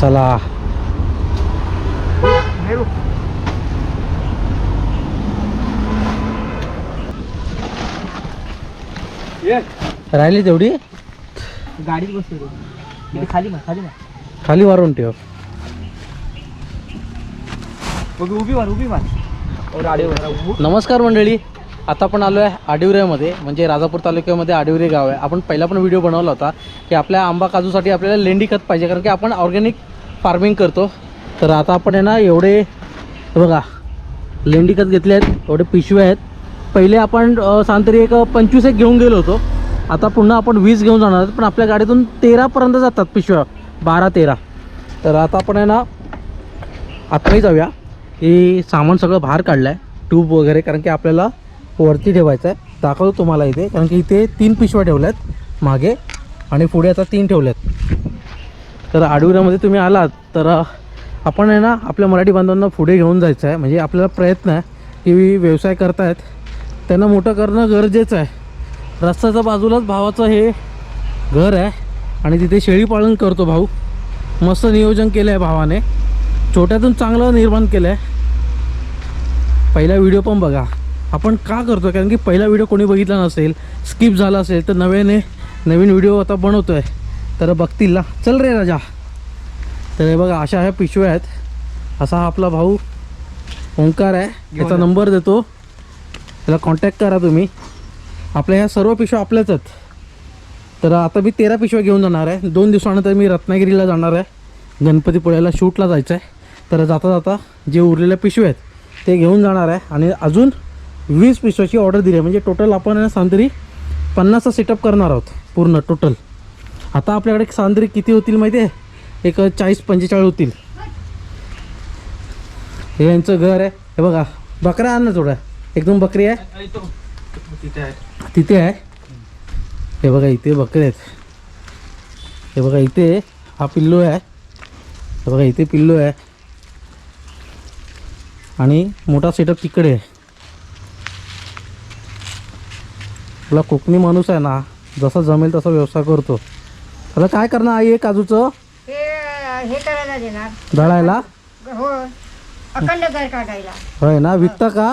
चला. राहिली तेवढी? गाडीत बसतो खाली मार खाली मार. खाली मारून ठेव. उभी मार उभी मार. नमस्कार मंडळी. आता आपण आलो आहे आडिवऱ्यामध्ये म्हणजे राजापूर तालुक्यामध्ये आडिवरे गाव आहे. आपण पहिला पण व्हिडिओ बनवला होता की आपल्या आंबा काजूसाठी आपल्याला लेंडी खत पाहिजे कारण की आपण ऑर्गॅनिक फार्मिंग करतो. तर आता आपण आहे ना एवढे बघा लेंडी खत घेतले आहेत एवढे पिशवे आहेत. पहिले आपण अं, तरी एक पंचवीस एक घेऊन गेलो होतो. आता पुन्हा आपण वीस घेऊन जाणार आहोत पण आपल्या गाडीतून तेरापर्यंत जातात पिशव्या बारा तेरा. तर आता आपण आहे ना आत्ताही जाऊया. हे सामान सगळं बाहेर काढलं आहे ट्यूब वगैरे कारण की आपल्याला वरती ठेवायचं आहे दाखवतो तुम्हाला इथे कारण की इथे तीन पिशव्या ठेवल्या आहेत मागे आणि पुढे आता तीन ठेवल्यात. तर आडुऱ्यामध्ये तुम्ही आलात तर आपण आहे ना आपल्या मराठी बांधवांना पुढे घेऊन जायचं आहे म्हणजे आपल्याला प्रयत्न आहे की व्यवसाय करतायत. त्यांना मोठं करणं गरजेचं आहे. रस्त्याच्या बाजूलाच भावाचं हे घर आहे आणि तिथे शेळीपालन करतो भाऊ. मस्त नियोजन केलं आहे भावाने. छोट्यातून चांगलं निर्माण केलं आहे पहिला व्हिडिओ पण बघा. आपण का करतो कारण की पहिला व्हिडिओ कोणी बघितला नसेल स्किप झाला असेल तर नव्याने नवीन व्हिडिओ आता बनवतो आहे तर बघतील ना चल रे राजा. तर हे बघा अशा ह्या पिशव्या आहेत. असा हा आपला भाऊ ओंकार आहे. याचा. नंबर देतो. त्याला कॉन्टॅक्ट करा तुम्ही. आपल्या ह्या सर्व पिशव्या आपल्याच आहेत. तर आता मी तेरा पिशव्या घेऊन जाणार आहे. दोन दिवसानंतर मी रत्नागिरीला जाणार आहे. गणपतीपुळ्याला शूटला जायचं आहे तर जाता जाता जे उरलेल्या पिशव्या आहेत ते घेऊन जाणार आहे. आणि अजून वीस पिशव्याची ऑर्डर दिली आहे. म्हणजे टोटल आपण सांदरी ना पन्नासचा सेटअप करणार आहोत. पूर्ण टोटल आता आपल्याकडे सांदरी किती होतील माहिती आहे? एक चाळीस पंचेचाळीस होतील. हे यांचं घर आहे. हे बघा बकरा आण ना थोडा एकदम बकरी आहे. तिथे आहे. तिथे आहे हे बघा इथे बकरे आहेत. हे बघा इथे हा पिल्लू आहे. हे बघा इथे पिल्लू आहे. आणि मोठा सेटअप तिकडे आहे. आपला कोकणी माणूस आहे ना जसा जमेल तसा व्यवसाय करतो. त्याला काय करणार आई आहे काजूचं? हे हे करायला देणार. दळायला? हो. अखंड घर काढायला. होय ना विकता का?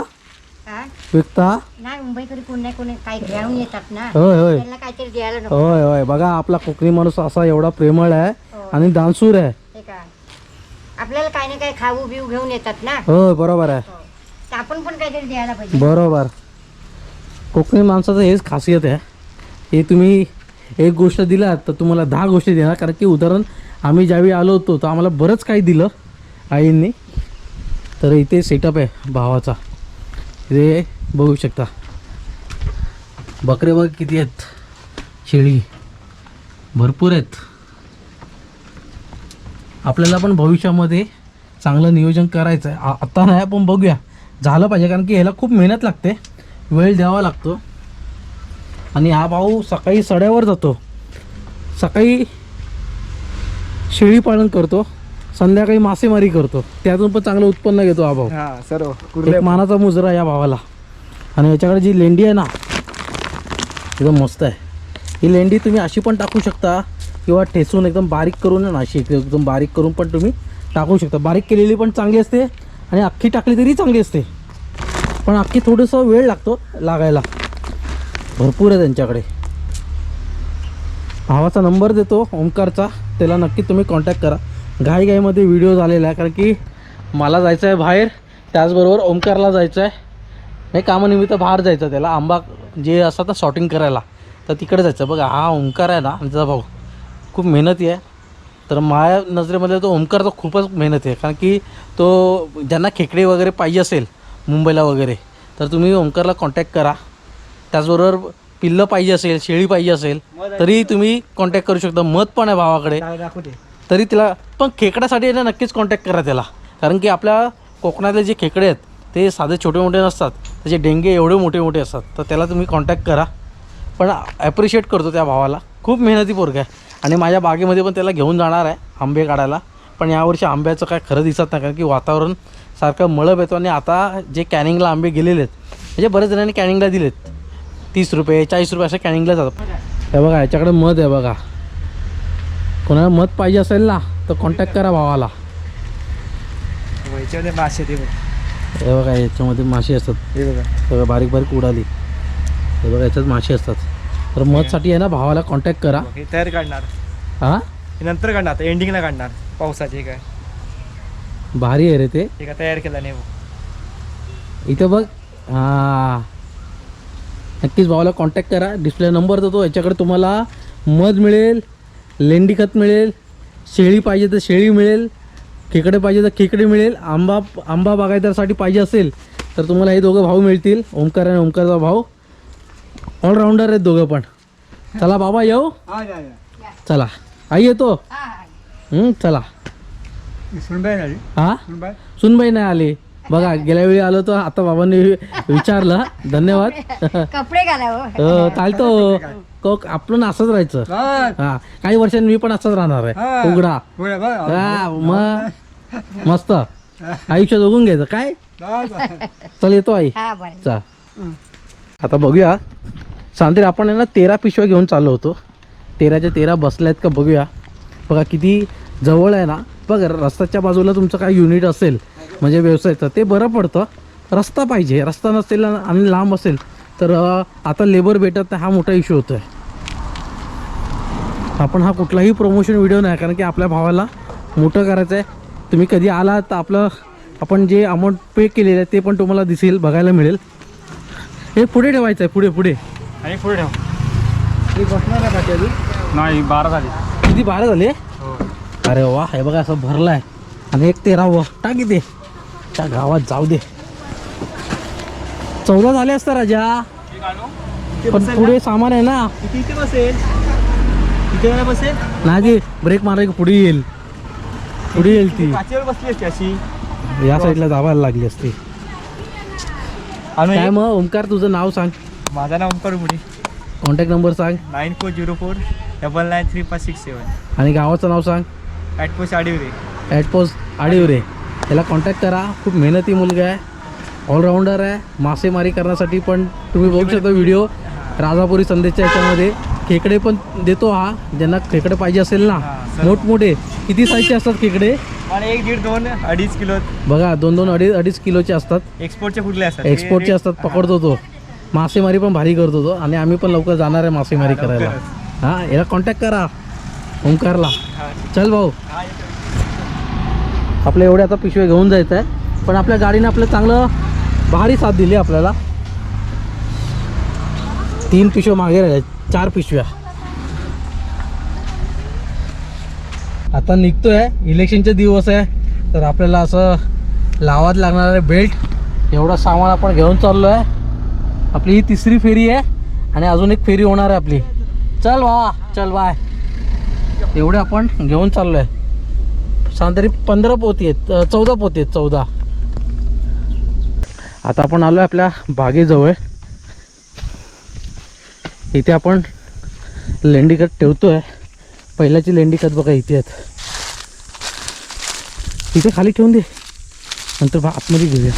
हा? विकता? नाही मुंबईकडे कोण नाही कोणी काही घेऊन येतात ना. होय होय. त्यांना काहीतरी द्यायला नको. होय होय. बघा आपला कोकणी माणूस असा एवढा प्रेमळ आहे हो. आणि दानसूर आहे. हे आपल्याला काही ना काही खाऊ बिऊ घेऊन येतात ना. होय बरोबर आहे. हो. तर आपण पण काहीतरी द्यायला पाहिजे. बरोबर. कोकणी माणसाचं हेच खासियत आहे. हे तुम्ही एक गोष्ट दिलात तर तुम्हाला दहा गोष्टी देणार. कारण की उदाहरण आम्ही ज्यावेळी आलो होतो तर आम्हाला बरंच काही दिलं आईंनी. तर इथे सेटअप आहे भावाचा. इथे बघू शकता. बकरे बघ किती आहेत. शेळी. भरपूर आहेत. आपल्याला पण भविष्यामध्ये चांगलं नियोजन करायचं आहे आत्ता नाही आपण बघूया. झालं पाहिजे कारण की ह्याला खूप मेहनत लागते. वेळ द्यावा लागतो. आणि हा भाऊ सकाळी सड्यावर जातो. सकाळी शेळी पालन करतो. संध्याकाळी मासेमारी करतो. त्यातून पण चांगलं उत्पन्न घेतो हा भाऊ. हा सर्व. मानाचा मुजरा या भावाला. आणि याच्याकडे जी लेंडी आहे ना एकदम मस्त आहे. ही लेंडी तुम्ही अशी पण टाकू शकता किंवा ठेचून एकदम बारीक करून ना अशी एकदम बारीक करून पण तुम्ही टाकू शकता. बारीक केलेली पण चांगली असते आणि अख्खी टाकली तरी चांगली असते. पण अख्खी थोडंसं वेळ लागतो लागायला. भरपूर आहे त्यांच्याकडे. भावाचा नंबर देतो ओमकारचा. त्याला नक्की तुम्ही कॉन्टॅक्ट करा. घाईघाईमध्ये व्हिडिओ झालेला आहे कारण की मला जायचं आहे बाहेर त्याचबरोबर ओमकारला जायचं आहे. नाही कामानिमित्त बाहेर जायचं त्याला. आंबा जे असतात ना शॉटिंग करायला तर तिकडे जायचं बघा हा ओंकार आहे ना आमचा भाऊ. खूप मेहनती आहे. तर माझ्या नजरेमध्ये तो ओंकारचा खूपच मेहनत आहे कारण की तो ज्यांना खेकडे वगैरे पाहिजे असेल मुंबईला वगैरे. तर तुम्ही ओंकारला कॉन्टॅक्ट करा. त्याचबरोबर पिल्लं पाहिजे असेल शेळी पाहिजे असेल तरी तुम्ही कॉन्टॅक्ट करू शकता. मत पण आहे भावाकडे. तरी तिला पण खेकड्यासाठी ना नक्कीच कॉन्टॅक्ट करा त्याला. कारण की आपल्या कोकणातले जे खेकडे आहेत ते साधे छोटे मोठे नसतात. त्याचे डेंगे एवढे मोठे मोठे असतात. तर त्याला तुम्ही कॉन्टॅक्ट करा. पण ॲप्रिशिएट करतो त्या भावाला. खूप मेहनती पोरग आहे. आणि माझ्या बागेमध्ये पण त्याला घेऊन जाणार आहे आंबे काढायला. पण यावर्षी आंब्याचं काय खरं दिसत नाही. कारण की वातावरण सारखं मळब येतो आणि आता जे कॅनिंगला आंबे गेलेले आहेत म्हणजे बरेच जणांनी कॅनिंगला दिलेत. तीस रुपये चाळीस रुपये असे कॅनिंगला जातात. हे बघा याच्याकडे मध आहे बघा. कोणाला मध पाहिजे असेल ना तर कॉन्टॅक्ट करा भावाला. याच्यामध्ये मासे ते हे बघा याच्यामध्ये मासे असतात. हे बघा. सगळं बारीक बारीक उडाली. हे बघा याच्यात मासे असतात. तर मधसाठी आहे ना भावाला कॉन्टॅक्ट करा. हे तयार काढणार. हां? नंतर काढणार आता एंडिंगला काढणार पावसाचे काय. भारी आहे रे ते. हे काय तयार केला नाही. इथं बघ. हां. नक्कीच भावाला कॉन्टॅक्ट करा. डिस्प्ले नंबर देतो. याच्याकडे तुम्हाला मध मिळेल लेंडी खत मिळेल शेळी पाहिजे तर शेळी मिळेल खेकडे पाहिजे तर खेकडे मिळेल आंबा आंबा बागायदारसाठी पाहिजे असेल तर तुम्हाला हे दोघं भाऊ मिळतील. ओमकार आणि ओमकारचा भाऊ. ऑलराऊंडर आहेत दोघं पण. चला बाबा येऊ? चला. आई येतो? हं, चला. हां? सुनबाई. सुनबाई नाही आली. बघा गेल्या वेळी आलो तर आता बाबांनी विचारलं. धन्यवाद. कपडे चालतो. कोक आपण असंच राहायचं. हा काही वर्षांनी मी पण असंच राहणार आहे. उघडा. हा मग मस्त. आयुष्य जगून घ्यायचं. काय? चल येतो आई. हा बरं चा. आता बघूया. सांगतील आपण आहे ना तेरा पिशव्या घेऊन चाललो होतो. तेराच्या तेरा बसल्यात का बघूया. बघा किती जवळ आहे ना. बघ रस्त्याच्या बाजूला तुमचं काय युनिट असेल म्हणजे व्यवसायाचं ते बरं पडतं. रस्ता पाहिजे रस्ता नसेल आणि लांब असेल तर आता लेबर भेटत नाही हा मोठा इश्यू होतो आहे आपण हा कुठलाही प्रमोशन व्हिडिओ नाही कारण की आपल्या भावाला मोठं करायचं आहे तुम्ही कधी आलात तर आपलं आपण जे अमाऊंट पे केलेलं आहे ते पण तुम्हाला दिसेल बघायला मिळेल. हे पुढे ठेवायचं आहे पुढे पुढे. आणि पुढे ठेव. हे बसणार आहे बाकी अजून नाही बारा झाली. किती बारा झाले? हो. अरे वा हे बघा असं भरलं आहे आणि एक तेरावं टाकी दे त्या गावात जाऊ दे. चौदा झाले असतं राजा. पण पुढे सामान आहे ना. किती बसेल. इथे काय बसेल? नाही ब्रेक मारायला पुढे येईल. पुढे येईल ती. बसली असते अशी. या साईडला जावायला लागली असती. आणि काय मग ओमकार तुझं नाव सांग. माझं नाव ओंकार मुडी कॉन्टॅक्ट नंबर सांग. Nine four zero four double nine three five six seven. आणि गावाचं नाव सांग. At post Adivare at post Adivare याला कॉन्टॅक्ट करा. खूप मेहनती मुलगा आहे. ऑलराऊंडर आहे. मासेमारी करण्यासाठी पण तुम्ही बघू शकता व्हिडिओ राजापुरी संदेशच्या याच्यामध्ये. खेकडे पण देतो हा. ज्यांना खेकडे पाहिजे असेल ना. मोठमोठे. किती साईजचे असतात खेकडे? एक दीड दोन अडीच किलो. बघा दोन दोन अडीच अडीच किलोचे असतात. एक्सपोर्टचे कुठले असतात? एक्सपोर्टचे असतात. पकडतो तो. मासेमारी पण भारी करतो तो. आणि आम्ही पण लवकर जाणार आहे मासेमारी करायला. हां याला कॉन्टॅक्ट करा. ओंकारला. चल भाऊ. आपल्या एवढे आता पिशव्या घेऊन जायचं आहे पण आपल्या गाडीने आपलं चांगलं भारी साथ दिली आपल्याला. तीन पिशव्या मागे राहिल्या. चार पिशव्या. आता निघतोय. इलेक्शनचे दिवस आहे. तर आपल्याला असं लावात लागणार आहे बेल्ट. एवढं सामान आपण घेऊन चाललो आहे आपली ही तिसरी फेरी आहे. आणि अजून एक फेरी होणार आहे आपली. चल वा चल बाय एवढे आपण घेऊन चाललो आहे सांग पंधरा पोती आहेत चौदा पोती आहेत चौदा. आता आपण आलो आहे आपल्या बागेजवळ. इथे आपण लेंडी खत ठेवतो आहे पहिल्याची लेंडी खत बघा इथे आहेत. इथे खाली ठेवून दे. नंतर बा आतमध्ये घेऊया.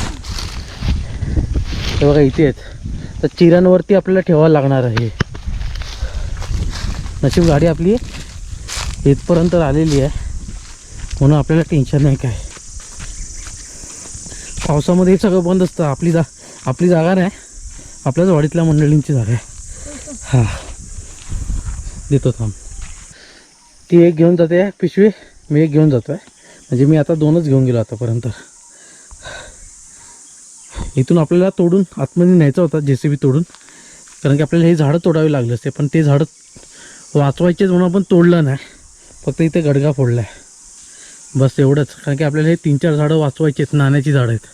हे बघा इथे आहेत. तर चिरांवरती आपल्याला ठेवायला लागणार आहे. नशीब गाडी आपली इथपर्यंत आलेली आहे. म्हणून आपल्याला टेन्शन नाही काय. पावसामध्ये हे सगळं बंद असतं. आपली जा आपली जागा नाही. आपल्याच वाडीतल्या मंडळींची जागा आहे. हां. देतो थांब. ती एक घेऊन जाते. पिशवी मी एक घेऊन जातो आहे म्हणजे मी आता दोनच घेऊन गेलो आतापर्यंत. इथून आपल्याला तोडून आतमध्ये न्यायचा होता जे सी बी तोडून. कारण की आपल्याला हे झाडं तोडावी लागले असते. पण ते झाडं वाचवायचेच म्हणून आपण तोडलं नाही. फक्त इथे गडगा फोडला आहे बस एवढंच. कारण की आपल्याला हे तीन चार झाडं वाचवायची आहेत नाण्याची झाडं आहेत.